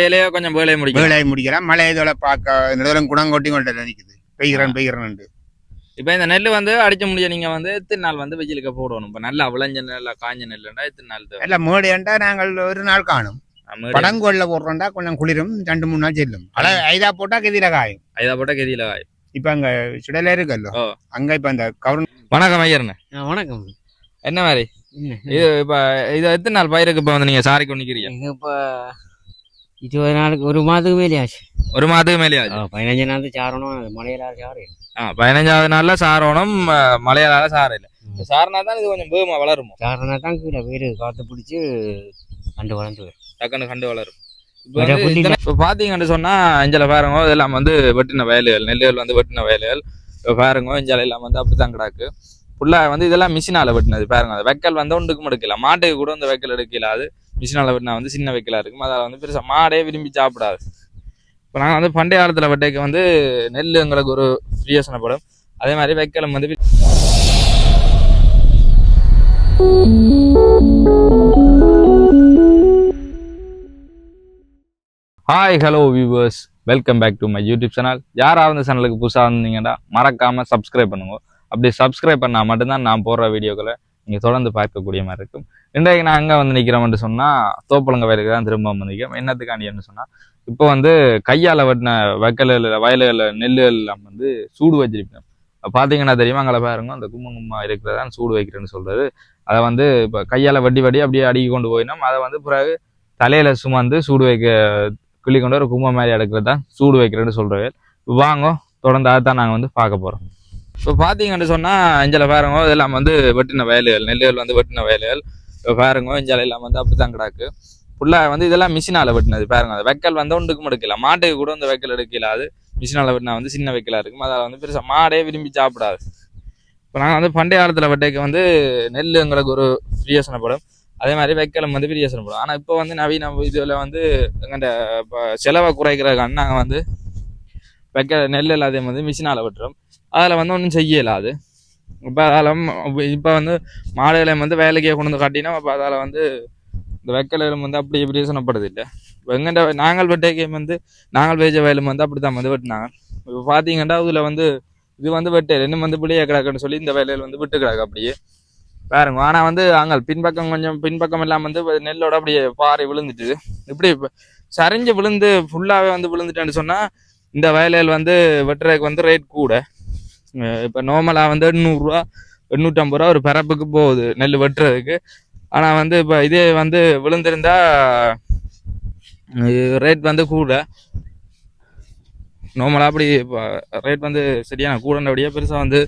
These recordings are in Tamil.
வேலையை கொஞ்சம் வேலையை முடிக்கும் வேலையை முடிக்கலாம். மழை இதோட பார்க்க நிலம் குணம் கொட்டி கொண்டு நிற்குது பெய்கிறேன் பெய்கிறேன் இப்போ இந்த நெல் வந்து அடிச்ச முடிய நீங்க வந்து எத்தனை நாள் வந்து வெயிலுக்கு போடணும்? இப்போ நல்லா விளைஞ்ச நெல் காஞ்ச நெல்லுண்டா எத்தனை நாள் எல்லாம் மேடையண்டா நாங்கள் ஒரு நாள் காணும். படங்கோல்ல போடுறோம்டா கொஞ்சம் குளிரும் ரெண்டு மூணு நாள் செல்லும். அல ஐதா போட்டா கெதியில காயும். ஐதா போட்ட கெதியில காய் இப்ப அங்க சுடல இருக்குல்ல. அங்க இப்ப அந்த கவர்ன் வணக்கம் ஐயர்ண்ணே வணக்கம். என்ன மாதிரி? இது இப்போ இது எத்தனை நாள் பயிருக்கு இப்போ வந்து நீங்க சாரி கொண்டிக்கிறீங்க இது இப்போ இருபது நாளுக்கு ஒரு மாதத்துக்கு மேலே ஆச்சு ஒரு மாதத்துக்கு மேலே ஆச்சு பதினஞ்சு நாள் சாரணும் மழையில சாரு ஆ பதினஞ்சாவது நாள்ல சாரோணும் மழையால சார இல்லை சாரனா தான் இது கொஞ்சம் வேகமா வளருமோ சாரனா தான் கீழே வீடு காற்று பிடிச்சி கண்டு வளர்ந்து வரும். டக்குன்னு கண்டு வளரும் இப்போ பார்த்தீங்கன்னு சொன்னா இஞ்சல பாருங்க இதெல்லாம் வந்து வெட்டின வயல்கள் நெல்லுகள் வந்து வெட்டின வயல்கள் இப்போ பாருங்க இஞ்சல எல்லாம் வந்து அப்படித்தான் கிடக்கு ஃபுல்லாக வந்து இதெல்லாம் மிஷினால வெட்டினது பாருங்க அது வைக்கல் வந்து ஒன்றுக்கும் எடுக்கல மாட்டுக்கு கூட இந்த வைக்கல் எடுக்கல அது மிஷினால் வெட்டினா வந்து சின்ன வைக்கலாக இருக்கும். அதில் வந்து பெருசாக மாடே விரும்பி சாப்பிடாது. இப்போ நாங்கள் வந்து பண்டைய காலத்தில் வெட்டைக்கு வந்து நெல் எங்களுக்கு ஒரு பிரியோசனப்படும் அதே மாதிரி வைக்கலம் வந்து hi hello viewers welcome back to my YouTube channel யாராவது இந்த சேனலுக்கு புதுசாக இருந்தீங்கன்னா மறக்காமல் சப்ஸ்கிரைப் பண்ணுங்க. அப்படி சப்ஸ்கிரைப் பண்ணால் மட்டும்தான் நான் போடுற வீடியோக்களை நீங்கள் தொடர்ந்து பார்க்கக்கூடிய மாதிரி இருக்கும். இன்றைக்கு நான் அங்கே வந்து நிற்கிறோம்னு சொன்னால் தோப்பலங்க வயலுக்கு தான் திரும்ப வந்து நிற்கிறோம் என்னத்துக்காண்டின்னு சொன்னால் இப்போ வந்து கையால் வெட்டின வைக்கலில் வயல்களில் நெல்லுகள் எல்லாம் வந்து சூடு வச்சிருப்பேன் பார்த்தீங்கன்னா தெரியுமா அங்கே பாருங்க அந்த கும்மங்கும்மா இருக்கிறதான் சூடு வைக்கிறேன்னு சொல்கிறது அதை வந்து இப்போ கையால் வட்டி வட்டி அப்படியே அடுக்கி கொண்டு போயினோம். அதை வந்து பிறகு தலையில் சுமந்து சூடு வைக்க கிள்ளி கொண்டு ஒரு கும்பம் மாதிரி எடுக்கிறது தான் சூடு வைக்கிறேன்னு சொல்றது வாங்க தொடர்ந்து அதை தான் நாங்கள் வந்து பார்க்க போகிறோம் இப்போ பார்த்தீங்கன்னு சொன்னால் இஞ்சல பாருங்க இதெல்லாம் வந்து வெட்டின வயல்கள் நெல்லுகள் வந்து வெட்டின வயல்கள். இப்போ பாருங்க இஞ்சல எல்லாம் வந்து அப்படி தான் கிடக்கு. ஃபுல்லாக வந்து இதெல்லாம் மிஷினால் வெட்டினது பாருங்க. அது வைக்கல் வந்து ஒன்றுக்கும் எடுக்கல. மாட்டுக்கு கூட அந்த வைக்கல் எடுக்கல அது. மிஷினால் வெட்டினா வந்து சின்ன வெக்கலாக இருக்கும். அதில் வந்து பெருசாக மாடே விரும்பி சாப்பிடாது. இப்போ நாங்கள் வந்து பண்டைய காலத்தில் வெட்டைக்கு வந்து நெல் எங்களுக்கு ஒரு பிரியோசனப்படும். அதே மாதிரி வைக்கலம் வந்து பிரியோசனப்படும். ஆனால் இப்போ வந்து நவீன இதில் வந்து எங்கள்கிட்ட இப்போ செலவை குறைக்கிறதுக்கான நாங்கள் வந்து வைக்க நெல் எல்லாத்தையும் வந்து மிஷினால் வெட்டுறோம். அதில் வந்து ஒன்றும் செய்யலை அது. இப்போ அதில் இப்போ வந்து மாடுகளை வந்து வேலைக்கே கொண்டு வந்து காட்டினா அப்போ அதில் வந்து இந்த வைக்கலும் வந்து அப்படி பிரியோசனப்படுது இல்லை. இப்போ எங்கள்கிட்ட நாங்கள் வெட்ட கேம் வந்து நாங்கள் வேஜ வயலும் வந்து அப்படி தான் வந்து வெட்டினாங்க. இப்போ பார்த்தீங்கன்னா இதில் வந்து இது வந்து வெட்டு இன்னும் வந்து பிள்ளைய கிடக்குன்னு சொல்லி இந்த வேலையில் வந்து விட்டு கிடக்கு அப்படியே. பாருங்க ஆனால் வந்து அங்கே பின்பக்கம் கொஞ்சம் பின்பக்கம் எல்லாம் வந்து நெல்லோட அப்படியே பாறை விழுந்துட்டு இப்படி சரிஞ்சு விழுந்து ஃபுல்லாகவே வந்து விழுந்துட்டேன்னு சொன்னால் இந்த வயலில் வந்து வெட்டுறதுக்கு வந்து ரேட் கூட. இப்போ நார்மலாக வந்து எண்ணூறுரூவா எண்ணூற்றம்பது ரூபா ஒரு பரப்புக்கு போகுது நெல் வெட்டுறதுக்கு. ஆனால் வந்து இப்போ இதே வந்து விழுந்திருந்தா ரேட் வந்து கூட. நார்மலாக அப்படி ரேட் வந்து சரியான கூடண்டபடியாக பெருசாக வந்து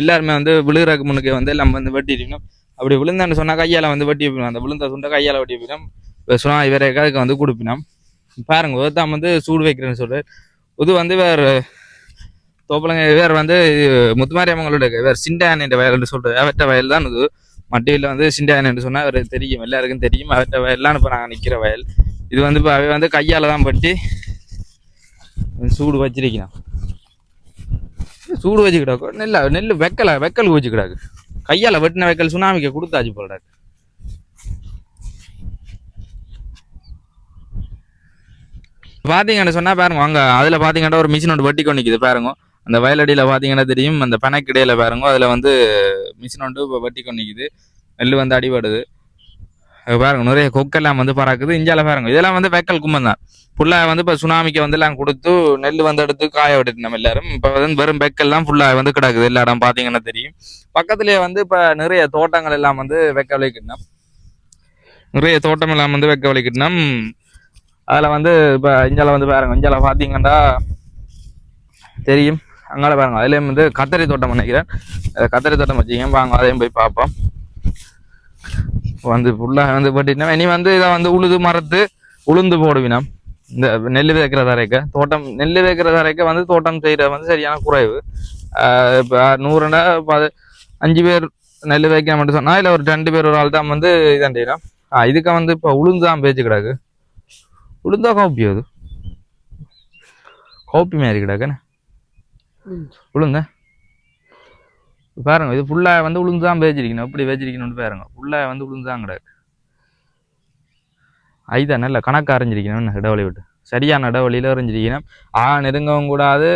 எல்லாருமே வந்து விழுகிறக்கு முன்னுக்கு வந்து எல்லாம் வந்து வெட்டிடணும் அப்படி விழுந்தான்னு சொன்னால் கையால் வந்து வெட்டி அந்த விழுந்த சுண்டை கையால் வெட்டி போயிடும் சுனா சொன்னால் இவரை அதுக்கு வந்து கொடுப்பினோம். பாருங்க ஒருத்தான் வந்து சூடு வைக்கிறேன்னு சொல்கிறார் இது வந்து வேறு தோப்பலங்க வேறு வந்து முத்துமாரியம்மங்களோட வேறு சிண்டான் என்ற வயல்னு சொல்றது அவற்ற வயல் தான் இது. மட்டியில் வந்து சிண்டான் என்று சொன்னால் அவர் தெரியும் எல்லாருக்கும் தெரியும். அவற்ற வயல்லாம் இப்போ நாங்கள் நிற்கிற வயல். இது வந்து இப்போ அவை வந்து கையால் தான் பட்டி சூடு வச்சிருக்கணும். சூடு வச்சுக்கிடாக்கோ நெல் நெல் வெக்கலை வெக்கல் வச்சுக்கிடாக்கு. கையால் வெட்டின வெக்கல் சுனாமிக்கு கொடுத்தாச்சு போலடாக்கு பார்த்தீங்கன்னு சொன்னால் பாருங்க அங்கே அதில் பார்த்தீங்கன்னா ஒரு மிஷின் ஒன்று வெட்டி கொண்டு நிற்குது பாருங்க. அந்த வயலடியில் பார்த்தீங்கன்னா தெரியும். அந்த பனைக்கிடையில பாருங்க அதில் வந்து மிஷின் வந்து இப்போ வெட்டி கொண்டிக்குது. நெல் வந்து அடிபடுது. அது பாருங்க நிறைய கொக்கெல்லாம் வந்து பறக்குது. இஞ்சால பாருங்க இதெல்லாம் வந்து வெக்கல் கும்பம் தான் ஃபுல்லாக வந்து இப்போ சுனாமிக்கு வந்து எல்லாம் கொடுத்து நெல் வந்து எடுத்து காய விட்டுட்டு நம்ம எல்லாரும். இப்போ வந்து வெறும் வெக்கல் தான் ஃபுல்லாக வந்து கிடக்குது. எல்லா இடம் பார்த்தீங்கன்னா தெரியும். பக்கத்துலேயே வந்து இப்போ நிறைய தோட்டங்கள் எல்லாம் வந்து வெக்க வலிக்கிட்டோம் நிறைய தோட்டம் எல்லாம் வந்து வெக்க வலிக்கிட்டோம் அதில் வந்து இப்போ இஞ்சால வந்து பாருங்க இஞ்சால பார்த்தீங்கன்னா தெரியும். அங்கால பாருங்க அதுலேயும் வந்து கத்தரி தோட்டம் நினைக்கிறேன் அது கத்தரி தோட்டம் வச்சுக்கங்க வாங்க அதையும் போய் பார்ப்போம். வந்து ஃபுல்லாக வந்து பட்டினா இனி வந்து இதை வந்து உழுது மரத்து உளுந்து போடுவினம். இந்த நெல் விதைக்கிற தரைக்க. தோட்டம் நெல் விதைக்கிற தரைக்க வந்து தோட்டம் செய்கிற வந்து சரியான குறைவு. இப்போ நூறுனா பது அஞ்சு பேர் நெல் விதைக்க மட்டும் சொன்னால் இல்லை ஒரு ரெண்டு பேர் ஒரு ஆள் தான் வந்து இதான் செய்யலாம் இதுக்கு வந்து இப்போ உளுந்து தான் பேச்சு கிடக்கு. உளுந்தா காப்பி அது? காப்பி மாதிரி கிடக்குன்னு உளுந்த. பாருங்க இது ஃபுல்லாக வந்து உளுந்து தான் பேச்சிருக்கணும் எப்படி பேச்சிருக்கணும்னு பாருங்க. ஃபுல்லாக வந்து உளுந்து தான் கிடக்கு. ஐதான் நல்ல கணக்கு அறிஞ்சிருக்கணும். இடவழி விட்டு. சரியான இடவழியில் அறிஞ்சிருக்கணும். ஆ நெருங்கவும் கூடாது.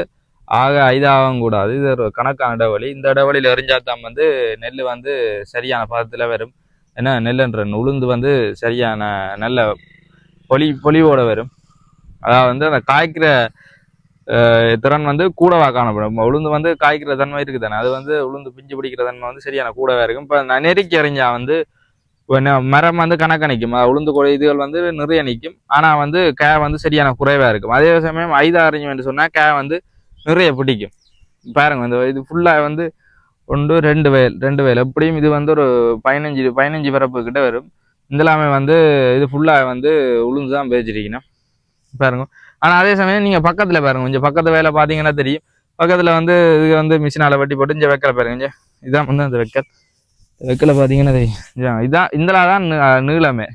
ஆக ஐதாகவும் கூடாது. இது ஒரு கணக்கான இடவழி இந்த இடைவெளியில் எறிஞ்சாதான் வந்து நெல் வந்து சரியான பதத்தில் வரும். ஏன்னா நெல்லுன்ற உளுந்து வந்து சரியான நல்ல பொலி பொலிவோட வரும். அதாவது வந்து அந்த காய்க்கிற திறன் வந்து கூடவா காணப்படும். உளுந்து வந்து காய்க்கிற தன்மை இருக்குது தானே அது வந்து உளுந்து பிஞ்சு பிடிக்கிற தன்மை வந்து சரியான கூடவா இருக்கும். இப்போ நெருக்கி எறிஞ்சா வந்து மரம் வந்து கணக்க நிற்கும் உளுந்து கொடி இதுகள் வந்து நிறைய நிற்கும் ஆனால் வந்து கே வந்து சரியான குறைவாக இருக்கும். அதே சமயம் ஐதா அறிஞ்சு சொன்னால் கே வந்து நிறைய பிடிக்கும். பாருங்க இந்த இது ஃபுல்லாக வந்து ஒன்று ரெண்டு வயல் ரெண்டு வயல் எப்படியும் இது வந்து ஒரு பதினஞ்சு பதினஞ்சு பரப்பு கிட்ட வரும். இதெல்லாமே வந்து இது ஃபுல்லாக வந்து உளுந்து தான் பேச்சிருக்கணும் பாருங்க. ஆனால் அதே சமயம் நீங்கள் பக்கத்தில் பாருங்க. கொஞ்சம் பக்கத்து வேலை பார்த்தீங்கன்னா தெரியும். பக்கத்தில் வந்து இது வந்து மிஷினால் வெட்டி போட்டு இங்கே வைக்கல பாருங்க. இங்க. இதான் வந்து அந்த வெக்கல். வெக்கலை பார்த்தீங்கன்னா தெரியும். இதான் இதான் இந்தலா தான் நீளமே.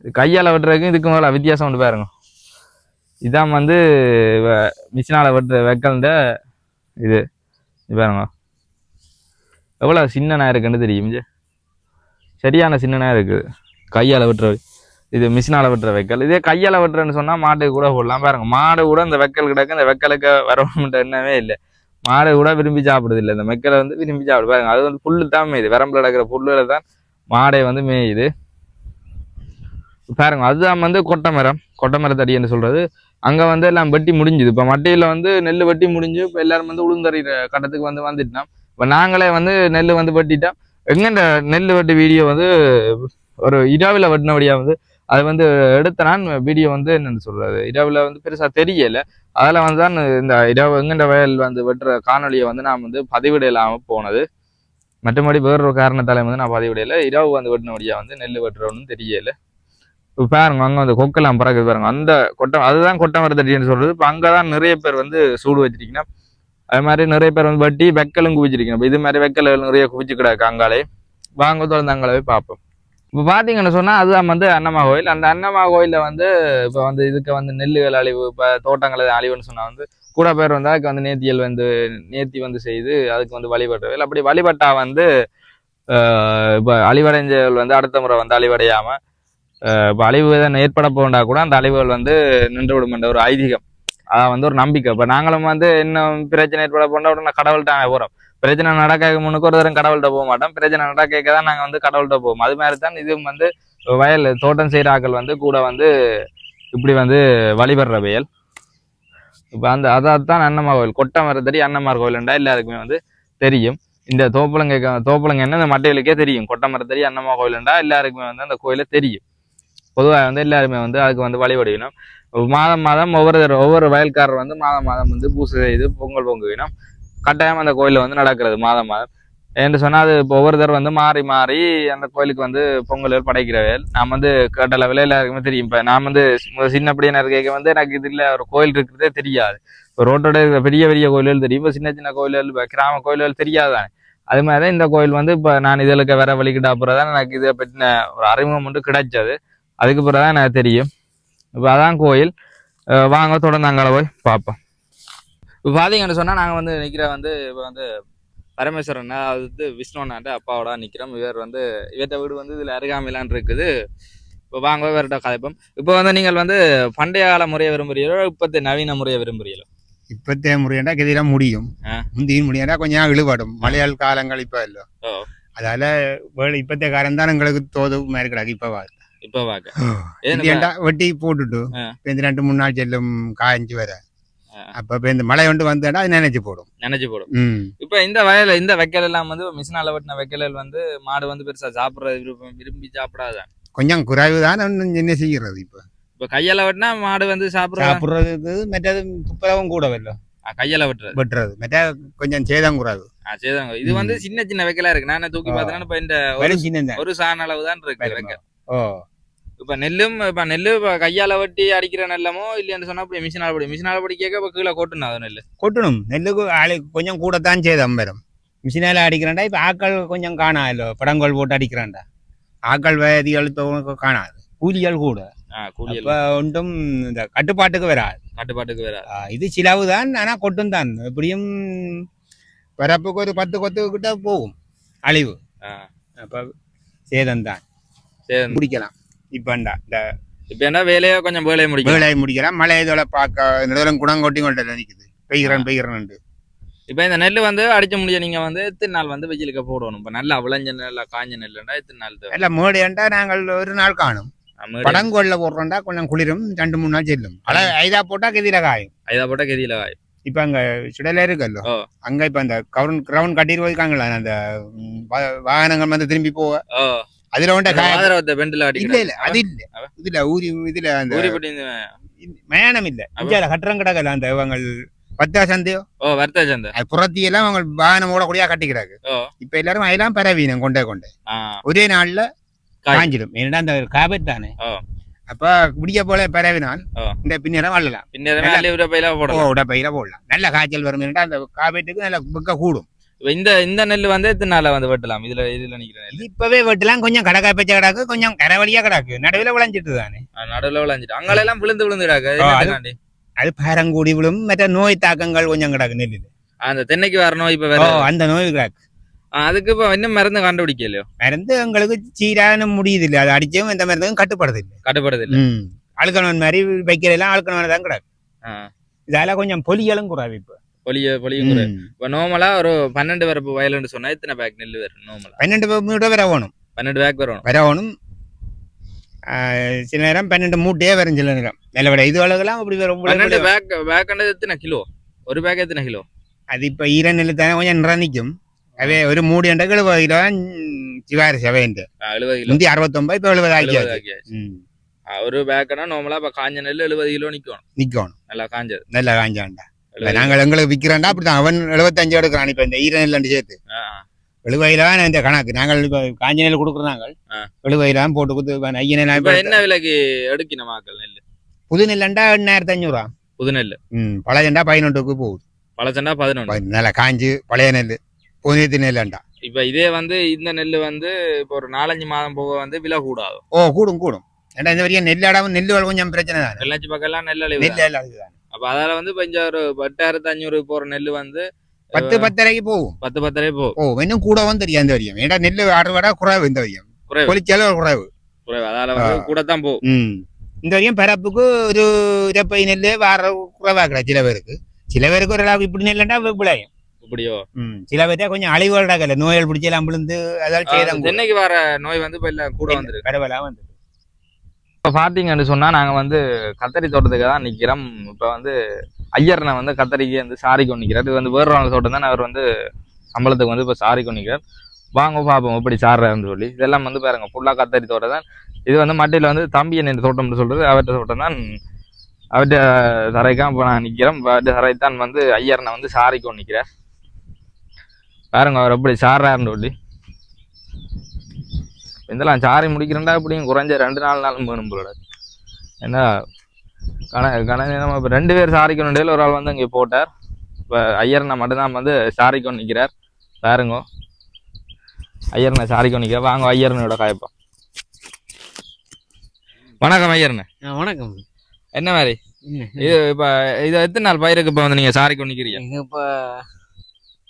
இது கையால் வெட்டுறதுக்கும் இதுக்கு மேலே வித்தியாசம் உண்டு பாருங்க. இதான் வந்து மிஷினால் வெட்டுற வெக்கல்ட இது. இது பாருங்க. எவ்வளோ சின்னனாக இருக்குன்னு தெரியும் சரியான சின்னனாக இருக்குது. கையால் வெட்டுற இது மிஷினால் வெட்டுற வெக்கல். இதே கையால் வெட்டுறேன்னு சொன்னால் மாட்டுக்கு கூட போடலாம். பாருங்க மாடு கூட இந்த வெக்கல் கிடக்கு இந்த வெக்கலுக்கு வரணுன்ற என்னவே இல்லை. மாடு கூட விரும்பி சாப்பிடுது இல்லை. இந்த மெக்கலை வந்து விரும்பி சாப்பிடு. பாருங்க அது வந்து புல்லு தான் மேயுது. வரம்பில் கிடக்கிற புல்லுல தான் மாடை வந்து மேயுது. பாருங்க அதுதான் வந்து கொட்டை மரம். கொட்டை மரத்தடின்னு சொல்கிறது அங்கே வந்து எல்லாம் வெட்டி முடிஞ்சுது. இப்போ மட்டையில் வந்து நெல் வெட்டி முடிஞ்சு இப்போ எல்லாரும் வந்து உளுந்தறிகிற கட்டத்துக்கு வந்து வந்துட்டோம். இப்போ நாங்களே வந்து நெல் வந்து வெட்டிட்டோம். இந்த நெல் வெட்டு வீடியோ வந்து ஒரு இரவில் வெட்டினபடியாக வந்து அது வந்து எடுத்த நான் வீடியோ வந்து என்னென்னு சொல்றது இரவில் வந்து பெருசாக தெரியல. அதில் வந்து தான் இந்த இரவு எங்கண்ட வயல் வந்து வெட்டுற காணொலியை வந்து நான் வந்து பதிவிட இல்லாமல் போனது. மற்றபடி வேறொரு காரணத்தால் வந்து நான் பதிவிடையில இரவு வந்து வெட்டினபடியாக வந்து நெல் வெட்டுறோன்னு தெரியல. இப்போ பாருங்க அங்கே வந்து கொக்கெல்லாம் பறக்குது பாருங்க. அந்த கொட்டம் அதுதான் கொட்டை மரத்தடின்னு சொல்றது. இப்போ அங்கே தான் நிறைய பேர் வந்து சூடு வச்சிருக்கீங்கன்னா அது மாதிரி நிறைய பேர் வந்து வட்டி வெக்கலும் குவிச்சிருக்கணும் இப்போ இது மாதிரி வெக்கல் நிறைய குவிச்சு கிடக்கு அங்காலே. வாங்க தொடர்ந்து அங்காலே போய் பார்ப்போம். இப்போ பார்த்தீங்கன்னு சொன்னால் அதுதான் வந்து அன்னமா கோயில். அந்த அன்னமா கோயிலில் வந்து இப்போ வந்து இதுக்கு வந்து நெல்லுகள் அழிவு இப்போ தோட்டங்கள் அழிவுன்னு சொன்னால் வந்து கூட பேர் வந்து அதுக்கு வந்து நேர்த்தியல் வந்து நேர்த்தி வந்து செய்து அதுக்கு வந்து வழிபடுறது அப்படி வழிபட்டா வந்து இப்போ அழிவடைஞ்சவர்கள் வந்து அடுத்த முறை வந்து அழிவடையாமல் இப்போ அழிவு எதனா ஏற்பட போண்டா கூட அந்த அழிவுகள் வந்து நின்றுவிடும் என்ற ஒரு ஐதீகம். அதான் வந்து ஒரு நம்பிக்கை. இப்போ நாங்களும் வந்து இன்னும் பிரச்சனை ஏற்பட போண்டா உடனே கடவுள்கிட்ட போகிறோம் பிரச்சனை நடக்க முன்னுக்கு ஒரு தரம் கடவுள்கிட்ட போக மாட்டோம். பிரச்சனை நடக்க தான் நாங்கள் வந்து கடவுள்கிட்ட போவோம். அது மாதிரி தான் இதுவும் வந்து வயல் தோட்டம் செய்கிற ஆட்கள் வந்து கூட வந்து இப்படி வந்து வழிபடுற வயல். இப்போ அந்த அதான் தான் அன்னமா கோயில். கொட்டை மரத்தடி அன்னமார் கோயில்ண்டா எல்லாருக்குமே வந்து தெரியும். இந்த தோப்பலங்க தோப்பலங்க என்ன? இந்த மட்டைகளுக்கே தெரியும். கொட்டை மரத்தடி அன்னமா கோயிலுண்டா எல்லாருக்குமே வந்து அந்த கோயிலை தெரியும். பொதுவாக வந்து எல்லாருமே வந்து அதுக்கு வந்து வழிபடுவினோம் மாதம் மாதம் ஒவ்வொரு தடவை- ஒவ்வொரு வயல்காரர் வந்து மாதம் மாதம் வந்து பூசை செய்து பொங்கல் பொங்குவினோம் கட்டாயம் அந்த கோயிலில் வந்து நடக்கிறது மாதம் மாதம். என்று சொன்னால் அது இப்போ ஒவ்வொரு தடவை வந்து மாறி மாறி அந்த கோயிலுக்கு வந்து பொங்கல் படைக்கிற நான் வந்து கேட்ட லெவலில் எல்லாருக்குமே தெரியும். இப்போ நான் வந்து சி- சின்ன இருக்க வந்து எனக்கு இதில் ஒரு கோயில் இருக்கிறதே தெரியாது. இப்போ ரோட்டோட இருக்கிற பெரிய பெரிய கோயில்கள் தெரியும். இப்போ சின்ன சின்ன கோயில்கள் இப்போ கிராம கோயில்கள் தெரியாதானே அது மாதிரி தான் இந்த கோயில் வந்து இப்போ நான் இதில் வேற வழிகிட்ட அப்புறம் தான் எனக்கு இதை பற்றின ஒரு அறிமுகம் மட்டும் கிடைச்சது. அதுக்கு பிறகு தான் எனக்கு தெரியும். இப்போ அதான் கோயில். வாங்க தொடர்ந்து அங்கே போய் பார்ப்போம். இப்போ பார்த்தீங்கன்னு சொன்னால் நாங்கள் வந்து நிற்கிற வந்து இப்போ வந்து பரமேஸ்வரன் அது வந்து விஷ்ணுவனாட்ட அப்பாவோட நிற்கிறோம் இவர் வந்து இவர்கிட்ட வீடு வந்து இதில் அருகாமையிலான் இருக்குது. இப்போ வாங்க இவர்கிட்ட கதைப்போம். இப்போ வந்து நீங்கள் வந்து பண்டைய கால முறையை விரும்புகிறீங்களோ இப்போத்த நவீன முறையை விரும்புகிறீங்களோ இப்பத்தே முறையண்டா கதியில முடியும். முந்தியும் முடியாண்டா கொஞ்சம் இழுபடும். மழையால் காலங்கள் இப்ப இல்ல. அதால வேலை இப்பத்தே காரம் தான் எங்களுக்கு தோது மாதிரி கிடக்கு இப்ப வா இப்போ? இது வெட்டி போட்டுட்டு இந்த ரெண்டு மூணு நாள் செல்லும் காய்ஞ்சி வர. ஆ. அப்ப இப்ப இந்த மழை வந்து வந்தா அது நினைச்சு போடும். நினைச்சு போடும். இப்போ இந்த வயல இந்த வைக்கல் எல்லாம் வந்து மிஷினால வெட்டின வைக்கல் வந்து மாடு வந்து பெருசா சாப்பிட்றது விருப்பம் விரும்பி சாப்பிடாதான் கொஞ்சம் குறைவு தான் என்ன செய்யறது இப்ப? இப்போ கையால வெட்டினா மாடு வந்து சாப்பிட்றது சாப்பிடுறது மற்றது துப்புரவும் கூட வரல கையால வெட்டுறது. வெட்டுறது. மற்ற கொஞ்சம் சேதம் ஆ சரிதாங்க இது வந்து சின்ன சின்ன வைக்கலா இருக்கு. நான் தூக்கி. பார்த்தேன்னா இப்போ இந்த ஒரு வெறும் சின்ன ஒரு சாண அளவு தான் இருக்கு? வைக்கல். ஓ. இப்போ நெல்லும் இப்போ நெல்லு இப்போ கையால வெட்டி அடிக்கிற நெல்லமோ இல்லைன்னு சொன்னா இப்படி மிஷினால் படி. மிஷினால் படி கேட்க இப்போ கீழே கொட்டணும் அது நெல் கொட்டணும். நெல்லுக்கு ஆளு கொஞ்சம் கூடத்தான் சேதம் வரும் மிஷினால அடிக்கிறான்டா இப்ப ஆக்கள் கொஞ்சம் காணாது. படங்கோல் போட்டு அடிக்கிறான்டா. ஆக்கள் வேதிகள் தோ- காணாது. கூலிகள் கூட. அப்ப ஒன்றும் இந்த கட்டுப்பாட்டுக்கு வராது. கட்டுப்பாட்டுக்கு ஆ, இது சிலவு தான் ஆனா கொட்டும் தான் எப்படியும் பிறப்புக்கு ஒரு பத்து கொத்து கிட்ட போகும். அழிவு. அப்ப சேதம். தான் சரி பிடிக்கலாம் இப்பண்டா இந்த இப்ப என்ன வேலையை கொஞ்சம் வேலையை முடிக்கும் வேலையை முடிக்கலாம். மழை இதோட பார்க்க நடுவில் குணங்கொட்டி கொண்டு நிற்குது பெய்கிறேன் பெய்கிறேன் இப்ப இந்த நெல் வந்து அடிச்ச முடிய நீங்க வந்து எத்தனை நாள் வந்து வெயிலுக்கு போடணும்? இப்ப நல்லா விளைஞ்ச நெல்லா காஞ்ச நெல்லுண்டா எத்தனை நாள்? எல்லாம் மேடையாண்டா நாங்கள் ஒரு நாள் காணும். படங்கோல்ல போடுறோம்டா கொஞ்சம் குளிரும் ரெண்டு மூணு நாள் செல்லும். அல ஐதா போட்டா கதியில காயும். ஐதா போட்டா கெதியில காயும். இப்ப அங்க சுடல இருக்குல்ல. அங்க இப்ப அந்த கவுன் கிரவுண்ட் கட்டிருக்காங்களா அந்த ம், வா- வாகனங்கள் வந்து திரும்பி போக. அதுல ஆதரவத்தை பெண்டில் இல்ல இல்ல அது இல்ல? இதுல ஊரி இதுல அந்த மயானம் இல்ல? இந்தியால கட்டுறம் கிடக்கல அந்த இவங்க பத்தா சந்தையோ? ஓ வர்த்தக சந்தை. அது புறத்தி எல்லாம் அவங்க வாகனம் ஓடக்கூடியா கட்டி கிடக்கு ஓ. இப்ப எல்லாரும் அதெல்லாம் பரவீனம் கொண்டே கொண்டே. ஒரே நாள்ல. காஞ்சிடும் ஏன்னா அந்த காபத் தானே. அப்ப விடிய போல பரவினால். இந்த பின்னரம் வள்ளலாம் பின்னரமே உடப்பையில போடலாம். நல்ல காய்ச்சல் வரும். அந்த காபேட்டுக்கு நல்ல புக்க கூடும். இந்த இந்த நெல் வந்து எத்தனை நாள்ல வந்து வெட்டலாம்? இதுல இதுல நெல். இது இப்பவே வெட்டலாம். கொஞ்சம் கடக்காய் பச்சை கிடக்கு கொஞ்சம் கரவழியா கிடக்கு. நடுவில் விளைஞ்சிட்டு தானே. நடுவுல விளைஞ்சிட்டு. அங்கெல்லாம் விழுந்து விழுந்து கிடக்கு. அது பரங்கூடி விழும் மற்ற நோய் தாக்கங்கள் கொஞ்சம் கிடக்கு நெல்லில். அந்த தென்னைக்கு வரணும் இப்ப ஓ வேற அந்த நோய் கிடக்கு. அதுக்கு இப்ப இன்னும் மருந்து கண்டுபிடிக்கலையோ? மருந்து எங்களுக்கு சீரான முடியுது இல்லை அது அடிச்சும் எந்த மருந்தும் கட்டுப்படுது இல்லை கட்டுப்படுது இல்ல ம். அழுக்கணவன் மாதிரி வைக்கிறதெல்லாம் அழுக்கணவன் தான் கிடக்கு. இதால கொஞ்சம் பொலிகளும் குறாது இப்போ. பொலிய பொலியும் கூட இப்ப நார்மலா ஒரு பன்னெண்டு வரப்பு வயலுன்னு சொன்னா எத்தனை பேக் நெல் வரும்? நார்மலா பன்னெண்டு மூட்டை வர வேணும். பன்னெண்டு பேக் வரும். வர வேணும் ஆஹ் சில நேரம் பன்னெண்டு மூட்டையே வரும் சில நேரம். நல்ல விட இது அளவுலாம் அப்படி வரும். பன்னெண்டு பேக் பேக் எத்தனை கிலோ? ஒரு பேக் எத்தனை கிலோ? அது இப்போ ஈர நெல் தானே கொஞ்சம் நிற நிற்கும். அவே ஒரு மூடி என்ற எழுபது கிலோ சிவாரி கிலோ. முந்தி அறுபத்தொம்பது இப்போ எழுபது எழுபது ஆக்கியாச்சு. ஆக்கியாச்சு. ம். ஆ, ஒரு பேக்கனா நார்மலா இப்ப காஞ்ச நெல் எழுபது கிலோ நிக்கணும் நிற்கணும் நல்லா காஞ்சது. நல்ல காஞ்சாண்டா இப்ப 70 நாங்கள் எங்களுக்கு விற்கிறோண்டா அப்படிதான் அவன் எழுபத்தஞ்சு எடுக்கிறான். இப்போ இந்த ஈர நெல் சேர்த்து. ஆ, எழுபது கிலோ இந்த கணக்கு. நாங்கள் இப்போ காஞ்ச நெல் கொடுக்குறோம் நாங்கள். ஆ. எழுபது கிலோ போட்டு கொடுத்து நெல் என்ன விலைக்கு எடுக்கணும் மக்கள் நெல்? புது நெல்லண்டா எண்ணாயிரத்தி அஞ்சூறுவா புது நெல் ம் பழையண்டா பதினொன்றுக்கு போகுது. பழச்சண்டா பதினொன்று. பதி- நல்லா காஞ்சு பழைய நெல் புதியத்து நெல்லண்டா. இப்ப இதே வந்து இந்த நெல் வந்து இப்போ ஒரு நாலஞ்சு மாதம் போக வந்து விலை கூடாது? ஓ கூடும் கூடும். ஏன்டா இந்த வரைக்கும் நெல் அடாவும் நெல் கொஞ்சம் பிரச்சனை தானே? வெள்ளாச்சி பக்கம் எல்லாம் நெல் அழிவு நெல் எல்லாம் அதுதான். அப்ப அதால வந்து இப்ப இங்க ஒரு எட்டாயிரத்தி அஞ்சூறு போற நெல் வந்து பத்து பத்தரைக்கு போகும். பத்து பத்தரை போ ஓ இன்னும் கூடவும் தெரியும் இந்த வரையும் ஏன்டா நெல் அறுவடை குறைவு இந்த வரையும் குறைவு. பொலிச்சாலும் குறைவு. குறைவு. அதால வந்து கூட தான் போகும். இந்த வரையும் பரப்புக்கு ஒரு இரப்பை நெல் வார குறைவா கிடையாது சில பேருக்கு. சில பேருக்கு ஒரு அளவுக்கு இப்படி நெல்லுண்டா விளையும் இப்படியோ? சில பேர்த்தா கொஞ்சம் அழிவுகள் நடக்கல நோய்கள் பிடிச்செல்லாம் விழுந்து ஆ, சேதம் தென்னைக்கு வர நோய் வந்து இப்ப எல்லாம் கூட வந்துருக்கு. பரவலா வந்து இப்போ பார்த்தீங்கன்னு சொன்னால் நாங்கள் வந்து கத்தரி தோட்டத்துக்கு தான் நிற்கிறோம் இப்போ வந்து ஐயர்னை வந்து கத்தரிக்கு வந்து சாரி கொண்டு நிற்கிறார் இது வந்து வேறு நாள் தோட்டம் தான். அவர் வந்து சம்பளத்துக்கு வந்து இப்போ சாரி கொண்டு நிற்கிறார் வாங்க பார்ப்போம் எப்படி சாடுறாருன்னு சொல்லி. இதெல்லாம் வந்து பாருங்க ஃபுல்லாக கத்தரி தோட்டம் தான். இது வந்து மட்டையில் வந்து தம்பி என்ன தோட்டம்னு சொல்கிறது அவர்கிட்ட தோட்டம் தான். அவர்கிட்ட தரைக்கான் இப்போ நான் நிற்கிறேன் அவர்கிட்ட தரைத்தான் வந்து ஐயர்னை வந்து சாரி கொண்டு பாருங்க அவர் எப்படி சாடுறாருன்னு சொல்லி. இதெல்லாம் சாரி முடிக்கிறேன்டா இப்படியும் குறைஞ்ச ரெண்டு நாலு நாளும் வேணும் போல ஏன்னா கண கண நம்ம இப்போ ரெண்டு பேர் சாரிக்கணும் இடையில ஒரு ஆள் வந்து இங்கே போட்டார். இப்போ ஐயர்னா மட்டும்தான் வந்து சாரிக்கொண்டு நிற்கிறார் பாருங்க. ஐயர்னை சாரிக்கொண்டு நிற்கிறார் வாங்க ஐயர்னோட காயப்பா வணக்கம் ஐயர்னு. ஆ வணக்கம். என்ன மாதிரி? என்ன? இது இப்போ இது எத்தனை நாள் பயிருக்கு இப்போ வந்து நீங்கள் சாரிக்கொண்டு நிற்கிறீங்க இப்போ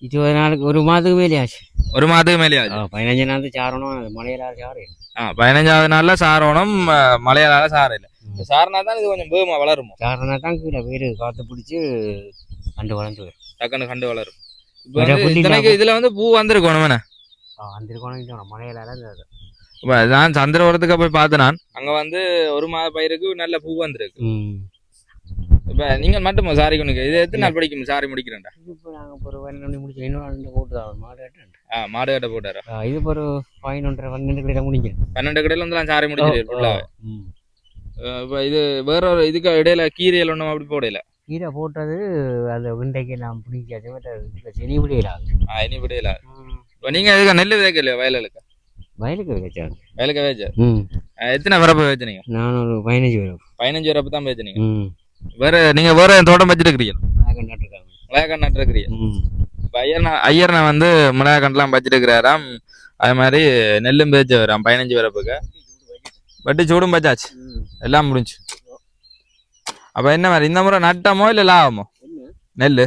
இருபது நாளுக்கு ஒரு மாதத்துக்கு மேலே ஆச்சு ஒரு மாதத்துக்கு மேலே ஆச்சு பதினஞ்சு நாள் சாரணும் அது மழையில சாறு ஆ பதினஞ்சாவது நாள்ல சாரோணும் மலையாளால சார இல்லை சாரினா தான் இது கொஞ்சம் வேகமாக வளருமோ சாரனா தான் கீழே வேறு காற்று பிடிச்சி கண்டு வளர்ந்து வரும் டக்குன்னு கண்டு வளரும் இப்போ இதுல வந்து பூ வந்திருக்கணும் இருக்கணும் மழையில இந்த இப்போ நான் சந்திரபுரத்துக்கு போய் பார்த்தேன் நான் அங்க வந்து ஒரு மாத பயிருக்கு நல்ல பூ வந்திருக்கு இப்ப நீங்க மட்டும் சாரி கொண்டு இது எத்தனை நாள் படிக்கும்? சாரி முடிக்கிறேன்டா. இப்போ நாங்கள் ஒரு பன்னெண்டு முடிச்சு இன்னொரு ரெண்டு போட்டு தான் மாடு கட்டேன் ஆ மாடு கட்ட போட்டாரா? இது ஒரு பதினொன்றரை பன்னெண்டு கிட்ட முடிக்கிறேன். பன்னெண்டு கடையில வந்து நான் சாரி முடிச்சிரு ஃபுல்லாக ம். இப்போ இது வேற ஒரு இதுக்கு இடையில கீரையில் ஒன்றும் அப்படி போடல? கீரை போட்டது அந்த விண்டைக்கு எல்லாம் பிடிக்காது செடி விடையிலாது ஆ இனி விடையில இப்போ நீங்க இதுக்கு நெல் வைக்கலையா வயலுக்கு? வயலுக்கு வச்சாங்க வயலுக்கு வேச்சு ம். எத்தனை வரப்பு வச்சுனீங்க நான் ஒரு பதினஞ்சு வரும் பதினஞ்சு வரப்பு தான் வச்சுனீங்க ம். வேற நீங்க வேற தோட்டம் வச்சிருக்கிறீங்க? மிளகாய் நட்டுருக்கிறீங்க ஐயர்னா ஐயர்னை வந்து மிளகாய் கண்டெல்லாம் வச்சிருக்கிறாராம். அது மாதிரி நெல்லும் பேச்சு வராம் பதினஞ்சு வரப்புக்கு வட்டி சூடும் பச்சாச்சு. எல்லாம் முடிஞ்சு. அப்ப என்ன மாதிரி இந்த முறை நட்டமோ இல்ல லாபமோ? நெல்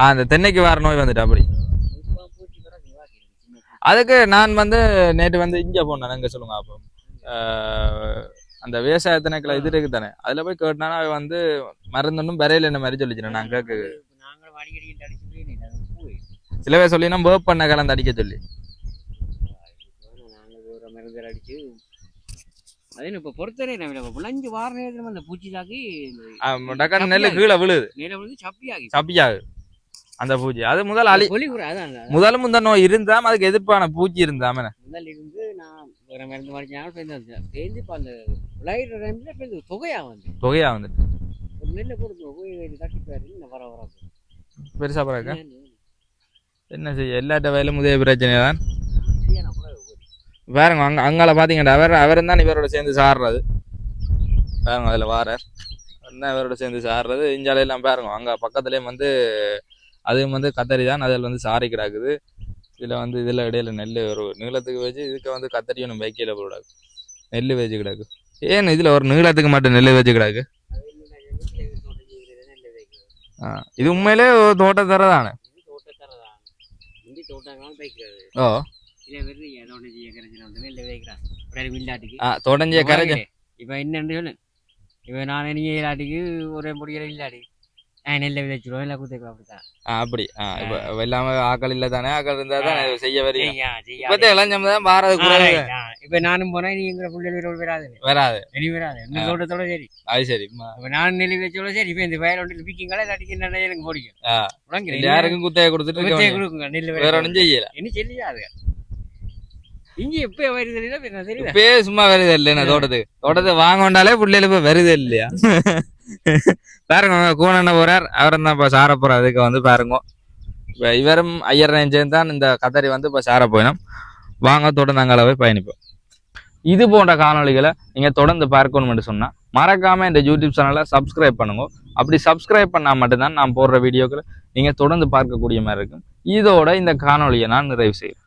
ஆ அந்த தென்னைக்கு வர நோய் வந்துட்டு அப்படி. அதுக்கு நான் வந்து நேற்று வந்து இங்க போனேன் எங்க சொல்லுங்க அப்போ. அந்த விவசாய திணைக்களை இது இருக்கு தானே அதுல போய் கேட்டானா அவன் வந்து மருந்துன்னும் விரையில என்ன மாதிரி சொல்லிச்சிருந்தேன் நான் கேட்க சில பேர் சொல்லினா வேப் பண்ண கலந்து அடிக்க சொல்லி. அடிச்சு அது இப்போ பொறுத்தவரை நம்ம விளைஞ்சு வார நேரத்தில் அந்த பூச்சி தாக்கி ஆஹ் டக்குன்னு நெல்லு கீழே விழுது. நிலம் வந்து சப்பியாகி. சப்பியாகு. அந்த பூச்சி அது முதல் அழி முதலும் இந்த நோய் இருந்தாம அதுக்கு எதிர்ப்பான பூச்சி இருந்தாம முதல்ல இருந்து நான் மருந்து மடிச்சாலும் பேருந்து பேருந்து இப்போ அந்த விளையிற டைம்ல பேருந்து தொகையா வந்து. தொகையா வந்துட்டு. ஒரு நெல்லை தட்டி வர வர. பெருசா பிறக்க என்ன செய்ய எல்லாட்ட வயலும் முதய பிரச்சனை தான் பாருங்க அங்க அங்கால பாத்தீங்கடா அவர் அவர் தான் இவரோட சேர்ந்து சாடுறது பாருங்க அதுல வாரார். இவரோட சேர்ந்து சாடுறது இஞ்சால எல்லாம் பாருங்க அங்க பக்கத்துலயும் வந்து அதுவும் வந்து கத்தரி தான் அதில் வந்து சாரி கிடக்குது. இதுல வந்து இதுல இடையில நெல் ஒரு நீளத்துக்கு வச்சு இதுக்கு வந்து கத்தரி ஒன்றும் வைக்கல கூடாது நெல் வச்சு கிடக்கு. ஏன் இதுல ஒரு நீளத்துக்கு மட்டும் நெல் வச்சு கிடக்கு? ஆ, இது உண்மையிலே ஒரு தோட்டத்தர தானே தோட்டத்தரதான்? முந்தி தோட்டங்களாம் வைக்கிறது ஓ இல்லை கரைஞ்ச இப்போ என்னன்னு சொல்லு. இப்போ நான் நீ இல்லாட்டிக்கு ஒரே முடிகிற இல்லாட்டி. நெல்லை விதைச்சிருவோம் இல்லை ஆ அப்படி. எல்லாமே ஆக்கள் இல்லை தானே ஆக்கள் இருந்தா தான். செய்ய செய்யா. இப்பத்தே தான் பாரத இப்ப நானும் போனா நீ எங்க பிள்ளைகள் வராது. வராது. இனி வராது. ஆ. தோட்டத்தோட சரி. அது சரி. இப்ப நான் வச்சோட சரி. இப்ப இந்த வயல் ஒன்றில் பிக்கிங்களா இல்லாட்டிக்கு என்ன எனக்கு பிடிக்கும் யாருக்கும் குத்தைய கொடுத்துட்டு குத்தையை. கொடுக்குங்க. நெல் வேற ஒன்றும் செய்யல. என்ன சொல்லியாது இங்க எப்ப வருது இல்ல இப்பயே சும்மா வருது இல்லை என்ன தோட்டத்துக்கு தோட்டத்தை? வாங்க வந்தாலே பிள்ளைல இப்ப வருது இல்லையா? பாருங்க கூணண்ண போறார்? அவரும் தான் இப்ப சார போறார். அதுக்கு வந்து பாருங்க. இப்ப இவரும் ஐயர் சேர்ந்து தான் இந்த கத்தரி வந்து இப்ப சார போயிடும். வாங்க தொடர்ந்து அங்கே போய் பயணிப்போம். இது போன்ற காணொளிகளை நீங்க தொடர்ந்து பார்க்கணும்னு சொன்னா மறக்காம இந்த யூடியூப் சேனலை சப்ஸ்கிரைப் பண்ணுங்க. அப்படி சப்ஸ்கிரைப் பண்ணா மட்டும்தான் நான் போடுற வீடியோக்களை நீங்க தொடர்ந்து பார்க்கக்கூடிய மாதிரி இருக்கும். இதோட இந்த காணொளியை நான் நிறைவு செய்கிறேன்.